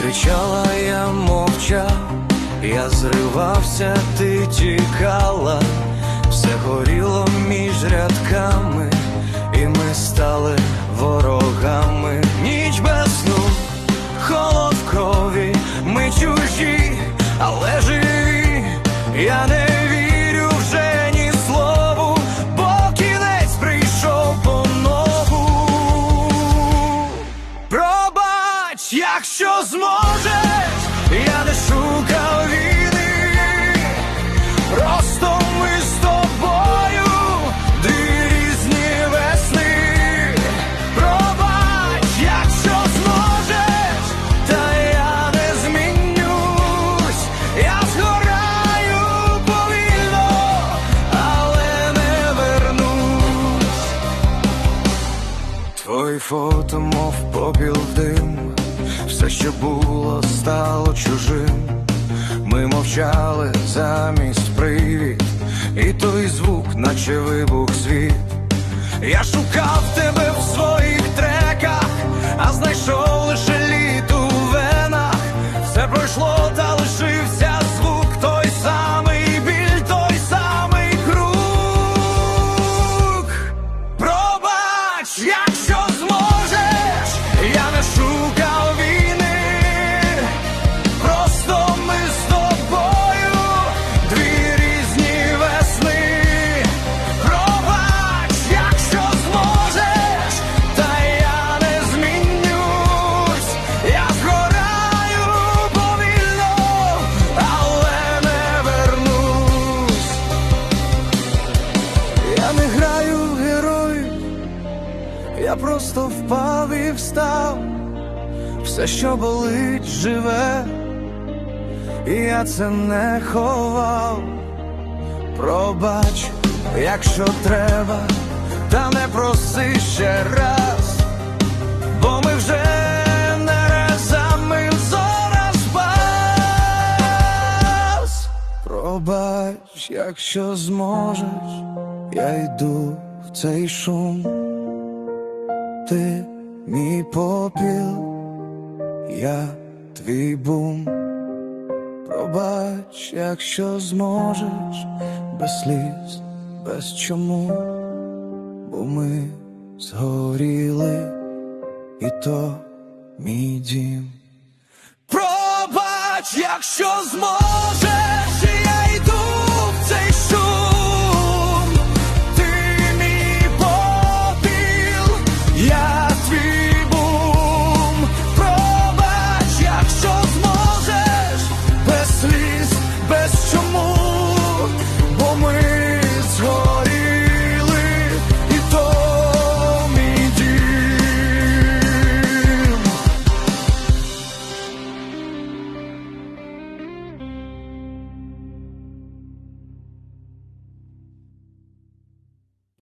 кричала, я мовчав, я зривався, ти тікала, якщо зможеш, я не шукав війни, просто ми з тобою дві різні весни. Пробач, якщо зможеш, та я не змінюсь, я згораю повільно, але не вернусь. Твої фото, мов попіл дим, все, що було, стало чужим. Ми мовчали замість привід, і той звук, наче вибух світ. Я шукав тебе я просто впав і встав. Все, що болить, живе, і я це не ховав. Пробач, якщо треба, та не проси ще раз, бо ми вже не резами зараз спас. Пробач, якщо зможеш, я йду в цей шум. Ти мій попіл, я твій бум. Пробач, якщо зможеш, без сліз, без чому, бо ми згоріли, і то мій дім. Пробач, якщо зможеш. best choice.